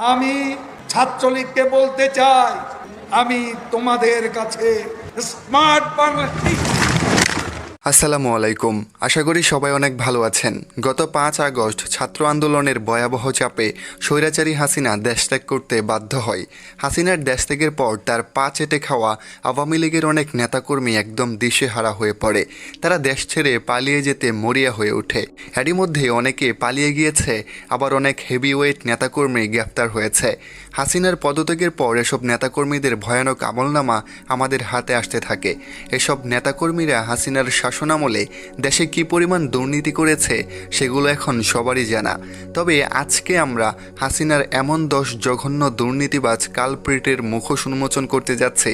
আমি ছাত্রলীগকে বলতে চাই আমি তোমাদের কাছে স্মার্ট বাংলাদেশ আসসালামু আলাইকুম। আশা করি সবাই অনেক ভালো আছেন। গত পাঁচ আগস্ট ছাত্র আন্দোলনের ভয়াবহ চাপে স্বৈরাচারী হাসিনা দেশ ত্যাগ করতে বাধ্য হয়। হাসিনার দেশ ত্যাগের পর তার পা চেটে খাওয়া আওয়ামী লীগের অনেক নেতাকর্মী একদম দিশেহারা হয়ে পড়ে। তারা দেশ ছেড়ে পালিয়ে যেতে মরিয়া হয়ে ওঠে। এরই মধ্যে অনেকে পালিয়ে গিয়েছে, আবার অনেক হেভিওয়েট নেতাকর্মী গ্রেফতার হয়েছে। হাসিনার পদত্যাগের পর এসব নেতাকর্মীদের ভয়ানক আমলনামা আমাদের হাতে আসতে থাকে। এসব নেতাকর্মীরা হাসিনার শাসনামলে দেশে কি পরিমাণ দুর্নীতি করেছে সেগুলো এখন সবারই জানা। তবে আজকে আমরা হাসিনার এমন দশ জঘন্য দুর্নীতিবাজ কালপ্রিটের মুখোশ উন্মোচন করতে যাচ্ছে,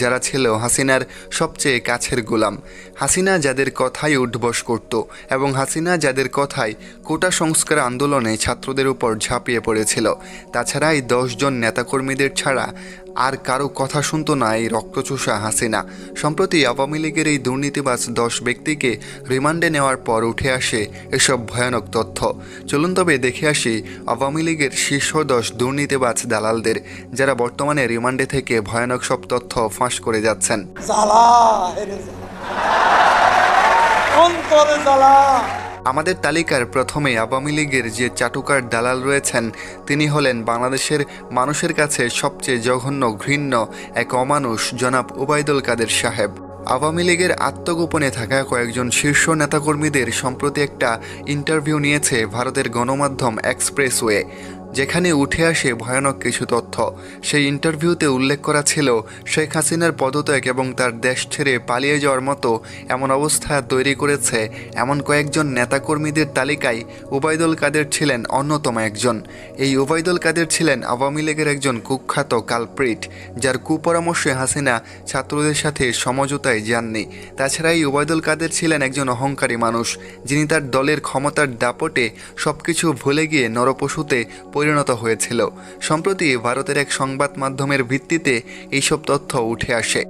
যারা ছিল হাসিনার সবচেয়ে কাছের গোলাম। হাসিনা যাদের কথাই উঠবস করত এবং হাসিনা যাদের কথায় কোটা সংস্কার আন্দোলনে ছাত্রদের উপর ঝাঁপিয়ে পড়েছিল। তাছাড়া এই দশজন নেতাকর্মীদের ছাড়া আর কারও কথা শুনতো না এই রক্তচোষা হাসিনা। সম্প্রতি আওয়ামী লীগের এই দুর্নীতিবাজ দশ ব্যক্তিকে রিমান্ডে নেওয়ার পর উঠে আসে এসব ভয়ানক তথ্য। চলুন তবে দেখে আসি আওয়ামী লীগের শীর্ষ দশ দুর্নীতিবাজ দালালদের, যারা বর্তমানে রিমান্ডে থেকে ভয়ানক সব তথ্য ফাঁস করে যাচ্ছেন। আমাদের তালিকার প্রথমে আওয়ামী লীগের যে চাটুকার দালাল রয়েছেন, তিনি হলেন বাংলাদেশের মানুষের কাছে সবচেয়ে জঘন্য, ঘৃণ্য এক অমানুষ জনাব ওবায়দুল কাদের সাহেব। আওয়ামী লীগের আত্মগোপনে থাকা কয়েকজন শীর্ষ নেতাকর্মীদের সম্প্রতি একটা ইন্টারভিউ নিয়েছে ভারতের গণমাধ্যম এক্সপ্রেসওয়ে। যেখানে উঠে আসে ভয়ানক কিছু তথ্য। সেই ইন্টারভিউতে উল্লেখ করা ছিল, শেখ হাসিনার পদত্যাগ এবং তার দেশ ছেড়ে পালিয়ে যাওয়ার মতো এমন অবস্থা তৈরি করেছে এমন কয়েকজন নেতাকর্মীদের তালিকায় উবায়দুল কাদের ছিলেন অন্যতম একজন। এই উবায়দুল কাদের ছিলেন আওয়ামী লীগের একজন কুখ্যাত কালপ্রিট, যার কুপরামর্শে হাসিনা ছাত্রদের সাথে সমঝোতায় যাননি। তাছাড়া এই উবায়দুল কাদের ছিলেন একজন অহংকারী মানুষ, যিনি তার দলের ক্ষমতার দাপটে সবকিছু ভুলে গিয়ে নরপশুতে পরিণত হয়েছিল। সম্প্রতি ভারতের এক সংবাদ মাধ্যমের ভিত্তিতে এইসব তথ্য উঠে আসে।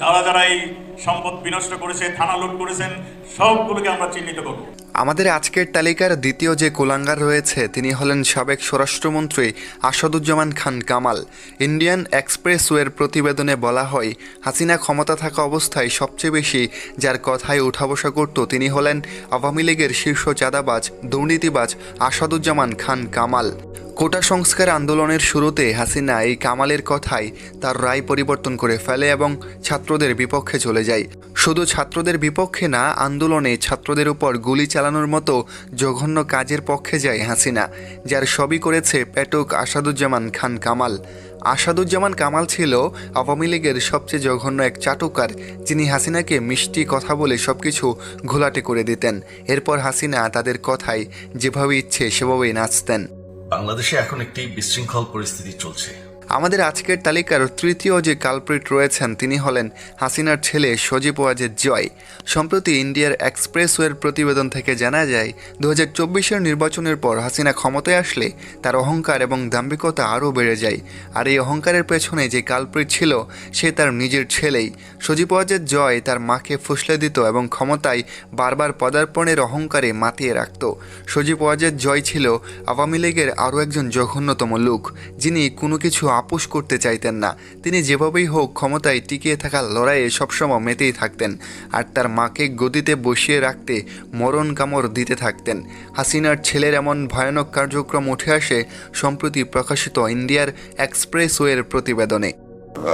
যারা যারা এই সম্পদ বিনষ্ট করেছে, থানা লুট করেছেন, সবগুলোকে আমরা চিহ্নিত করব। আমাদের আজকের তালিকার দ্বিতীয় যে কুলাঙ্গার রয়েছে, তিনি হলেন সাবেক স্বরাষ্ট্রমন্ত্রী আসাদুজ্জামান খান কামাল। ইন্ডিয়ান এক্সপ্রেসওয়ের প্রতিবেদনে বলা হয়, হাসিনা ক্ষমতা থাকা অবস্থায় সবচেয়ে বেশি যার কথায় উঠা বসা করত তিনি হলেন আওয়ামী লীগের শীর্ষ চাঁদাবাজ, দুর্নীতিবাজ আসাদুজ্জামান খান কামাল। কোটা সংস্কার আন্দোলনের শুরুতে হাসিনা এই কামালের কথায় তার রায় পরিবর্তন করে ফেলে এবং ছাত্রদের বিপক্ষে চলে যায়। শুধু ছাত্রদের বিপক্ষে না, আন্দোলনে ছাত্রদের উপর গুলি চালানোর মতো জঘন্য কাজের পক্ষে যায় হাসিনা, যার সবই করেছে পেটক আসাদুজ্জামান খান কামাল। আসাদুজ্জামান কামাল ছিল আওয়ামী লীগের সবচেয়ে জঘন্য এক চাটুকার, যিনি হাসিনাকে মিষ্টি কথা বলে সবকিছু ঘোলাটে করে দিতেন। এরপর হাসিনা তাদের কথায় যেভাবে ইচ্ছে সেভাবেই নাচতেন। বাংলাদেশে এখন একটি বিশৃঙ্খল পরিস্থিতি চলছে। আমাদের আজকের তালিকার তৃতীয় যে কালপ্রিট রয়েছেন, তিনি হলেন হাসিনার ছেলে সজীব ওয়াজেদ জয়। সম্প্রতি ইন্ডিয়ার এক্সপ্রেসওয়ের প্রতিবেদন থেকে জানা যায় দু হাজার নির্বাচনের পর হাসিনা ক্ষমতায় আসলে তার অহংকার এবং দাম্ভিকতা আরও বেড়ে যায়। আর এই অহংকারের পেছনে যে কালপ্রিট ছিল, সে তার নিজের ছেলেই। সজীব ওয়াজেদ জয় তার মাকে ফুসলে দিত এবং ক্ষমতায় বারবার পদার্পণের অহংকারে মাতিয়ে রাখত। সজীব ওয়াজেদ জয় ছিল আওয়ামী লীগের আরও একজন জঘন্যতম লোক, যিনি কোনো কিছু আপোষ করতে চাইতেন না। তিনি যেভাবেই হোক ক্ষমতায় টিকিয়ে থাকার লড়াইয়ে সবসময় মেতেই থাকতেন আর তার মাকে গদিতে বসিয়ে রাখতে মরণ কামড় দিতে থাকতেন। হাসিনার ছেলের এমন ভয়ানক কার্যক্রম উঠে আসে সম্প্রতি প্রকাশিত ইন্ডিয়ার এক্সপ্রেসওয়ের প্রতিবেদনে।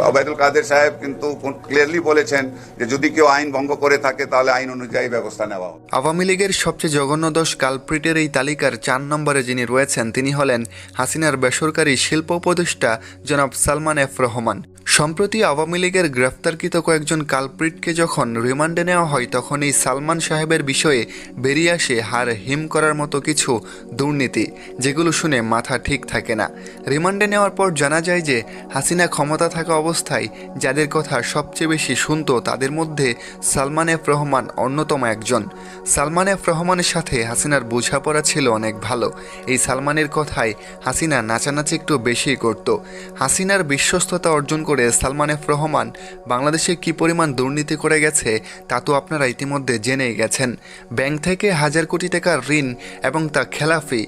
ওবায়দুল কাদের সাহেব কিন্তু ক্লিয়ারলি বলেছেন যে যদি কেউ আইন ভঙ্গ করে থাকে, তাহলে আইন অনুযায়ী ব্যবস্থা নেওয়া হবে। আওয়ামী লীগের সবচেয়ে জঘন্য দোষ কালপ্রিটের এই তালিকার চার নম্বরে যিনি রয়েছেন, তিনি হলেন হাসিনার বেসরকারি শিল্প উপদেষ্টা জনাব সালমান এফ রহমান। সম্প্রতি আওয়ামী লীগের গ্রেফতারকৃত কয়েকজন কালপ্রিটকে যখন রিমান্ডে নেওয়া হয় তখন এই সালমান সাহেবের বিষয়ে বেরিয়ে আসে হার হিম করার মতো কিছু দুর্নীতি, যেগুলো শুনে মাথা ঠিক থাকে না। রিমান্ডে নেওয়ার পর জানা যায় যে, হাসিনা ক্ষমতা থাকা অবস্থায় যাদের কথা সবচেয়ে বেশি শুনত তাদের মধ্যে সালমান এফ রহমান অন্যতম একজন। সালমান এফ রহমানের সাথে হাসিনার বোঝাপড়া ছিল অনেক ভালো। এই সালমানের কথায় হাসিনা নাচানাচি একটু বেশিই করত। হাসিনার বিশ্বস্ততা অর্জন করে সালমান এফ রহমান বাংলাদেশে কি পরিমাণ দুর্নীতি করে গেছে তা তো আপনারা ইতিমধ্যে জেনেই গেছেন। ব্যাংক থেকে হাজার কোটি টাকার ঋণ এবং তা খেলাফি।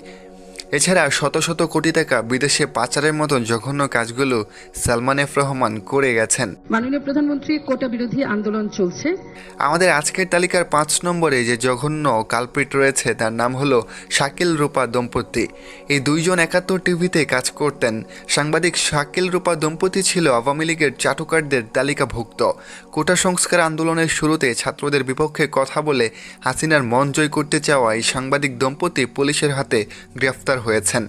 এছাড়া শত শত কোটি টাকা বিদেশে পাচারের মতো জঘন্য কাজগুলো সালমান এফ রহমান করে গেছেন। মাননীয় প্রধানমন্ত্রী কোটা বিরোধী আন্দোলন চলছে। আমাদের আজকের তালিকার পাঁচ নম্বরে যে জঘন্য কালপ্রিট রয়েছে তার নাম হলো শাকিল রূপা দম্পতি। এই দুইজন একাত্তর টিভিতে কাজ করতেন। সাংবাদিক শাকিল রূপা দম্পতি ছিল আওয়ামী লীগের চাটুকারদের তালিকাভুক্ত। কোটা সংস্কার আন্দোলনের শুরুতে ছাত্রদের বিপক্ষে কথা বলে হাসিনার মন জয় করতে চাওয়া এই সাংবাদিক দম্পতি পুলিশের হাতে গ্রেফতার হয়েছেন।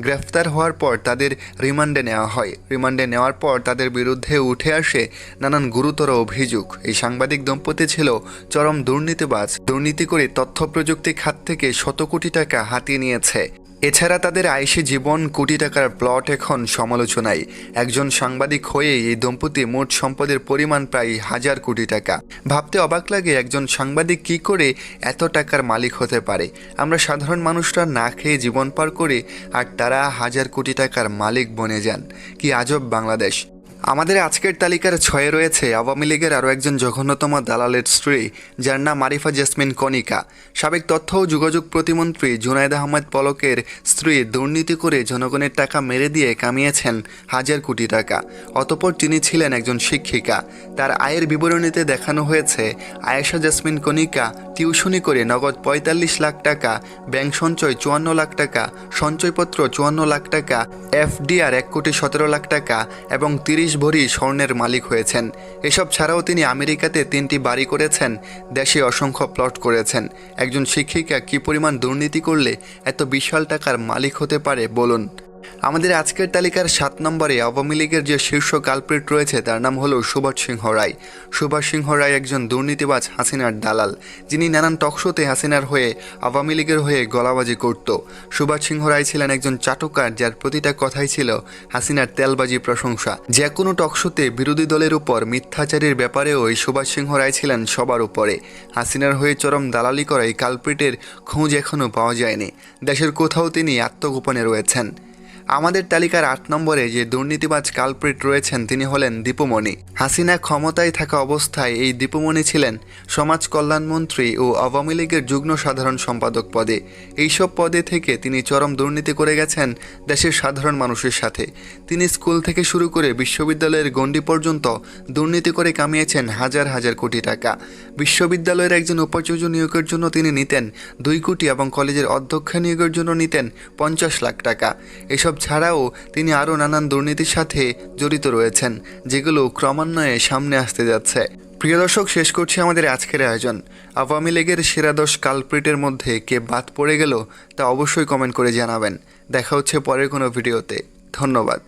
গ্রেফতার হওয়ার পর তাদের রিমান্ডে নেওয়া হয়। রিমান্ডে নেওয়ার পর তাদের বিরুদ্ধে উঠে আসে নানান গুরুতর অভিযোগ। এই সাংবাদিক দম্পতি ছিল চরম দুর্নীতিবাজ। দুর্নীতি করে তথ্য প্রযুক্তি খাত থেকে শত কোটি টাকা হাতিয়ে নিয়েছে। এছাড়া তাদের আয়েসি জীবন কোটি টাকার প্লট এখন সমালোচনায়। একজন সাংবাদিক হয়ে এই দম্পতি মোট সম্পদের পরিমাণ প্রায় হাজার কোটি টাকা। ভাবতে অবাক লাগে একজন সাংবাদিক কি করে এত টাকার মালিক হতে পারে। আমরা সাধারণ মানুষরা না খেয়ে জীবন পার করে আর তারা হাজার কোটি টাকার মালিক বনে যান। কি আজব বাংলাদেশ। আমাদের আজকের তালিকার ছয়ে রয়েছে আওয়ামী লীগের আরও একজন জঘন্যতম দালালের স্ত্রী, যার নাম আরিফা জেসমিন কনিকা। সাবেক তথ্য ও যোগাযোগ প্রতিমন্ত্রী জুনায়দ আহমেদ পলকের স্ত্রী দুর্নীতি করে জনগণের টাকা মেরে দিয়ে কামিয়েছেন হাজার কোটি টাকা। অতপর তিনি ছিলেন একজন শিক্ষিকা। তার আয়ের বিবরণীতে দেখানো হয়েছে, আয়েশা জেসমিন কনিকা টিউশনি করে নগদ পঁয়তাল্লিশ লাখ টাকা, ব্যাংক সঞ্চয় চুয়ান্ন লাখ টাকা, সঞ্চয়পত্র চুয়ান্ন লাখ টাকা, এফডিআর এক কোটি সতেরো লাখ টাকা এবং তিরিশ ভরি স্বর্ণের মালিক হয়েছেন। এসব ছাড়াও তিনি আমেরিকাতে তিনটি বাড়ি করেছেন, দেশে অসংখ্য প্লট করেছেন। একজন শিক্ষিকা কী পরিমাণ দুর্নীতি করলে এত বিশাল টাকার মালিক হতে পারে, বলুন। আমাদের আজকের তালিকার সাত নম্বরে আওয়ামী লীগের যে শীর্ষ কালপ্রিট রয়েছে, তার নাম হলো সুভাষ সিংহ রায়। সুভাষ সিংহ রায় একজন দুর্নীতিবাজ হাসিনার দালাল, যিনি নানান টকশোতে হাসিনার হয়ে, আওয়ামী লীগের হয়ে গলাবাজি করত। সুভাষ সিংহ রায় ছিলেন একজন চাটুকার, যার প্রতিটা কথাই ছিল হাসিনার তেলবাজি প্রশংসা। যে কোনো টকশোতে বিরোধী দলের উপর মিথ্যাচারের ব্যাপারেও এই সুভাষ সিংহ রায় ছিলেন সবার উপরে। হাসিনার হয়ে চরম দালালি করা এই কালপ্রিটের খোঁজ এখনও পাওয়া যায়নি। দেশের কোথাও তিনি আত্মগোপনে রয়েছেন। আমাদের তালিকার আট নম্বরে যে দুর্নীতিবাজ কালপ্রিট রয়েছেন তিনি হলেন দীপুমণি। হাসিনা ক্ষমতায় থাকা অবস্থায় এই দীপুমণি ছিলেন সমাজ কল্যাণমন্ত্রী ও আওয়ামী লীগের যুগ্ম সাধারণ সম্পাদক পদে। এইসব পদে থেকে তিনি চরম দুর্নীতি করে গেছেন দেশের সাধারণ মানুষের সাথে। তিনি স্কুল থেকে শুরু করে বিশ্ববিদ্যালয়ের গণ্ডি পর্যন্ত দুর্নীতি করে কামিয়েছেন হাজার হাজার কোটি টাকা। বিশ্ববিদ্যালয়ের একজন উপাচার্য নিয়োগের জন্য তিনি নিতেন দুই কোটি এবং কলেজের অধ্যক্ষ নিয়োগের জন্য নিতেন পঞ্চাশ লাখ টাকা। এসব ছাড়াও তিনি আরও নানান দুর্নীতির সাথে জড়িত রয়েছেন, যেগুলো ক্রমান্বয়ে সামনে আসতে যাচ্ছে। প্রিয় দর্শক, শেষ করছি আমাদের আজকের আয়োজন। আওয়ামী লীগের সেরা দশ কালপ্রিটের মধ্যে কে বাদ পড়ে গেল তা অবশ্যই কমেন্ট করে জানাবেন। দেখা হচ্ছে পরের কোনো ভিডিওতে। ধন্যবাদ।